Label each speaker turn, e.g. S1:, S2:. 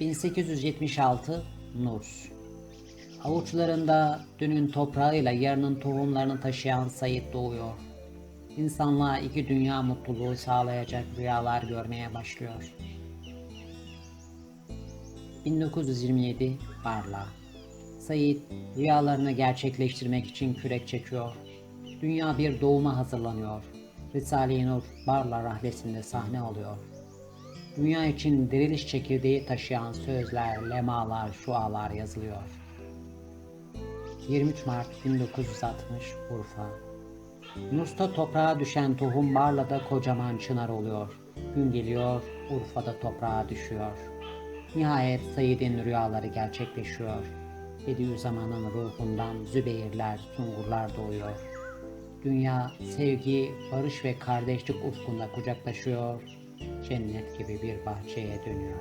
S1: 1876 Nurs Avuçlarında dünün toprağıyla yarının tohumlarını taşıyan Sayit doğuyor. İnsanlığa iki dünya mutluluğu sağlayacak rüyalar görmeye başlıyor. 1927 Barla Sayit rüyalarını gerçekleştirmek için kürek çekiyor. Dünya bir doğuma hazırlanıyor. Risale-i Nur Barla rahlesinde sahne alıyor. Dünya için diriliş çekirdeği taşıyan sözler, lemalar, şualar yazılıyor. 23 Mart 1960 Urfa Nurs'ta toprağa düşen tohum Barla'da kocaman çınar oluyor. Gün geliyor, Urfa'da toprağa düşüyor. Nihayet Said'in rüyaları gerçekleşiyor. Bediüzzaman'ın ruhundan Zübeyirler, Sungurlar doğuyor. Dünya sevgi, barış ve kardeşlik ufkunda kucaklaşıyor. Cennet gibi bir bahçeye dönüyor.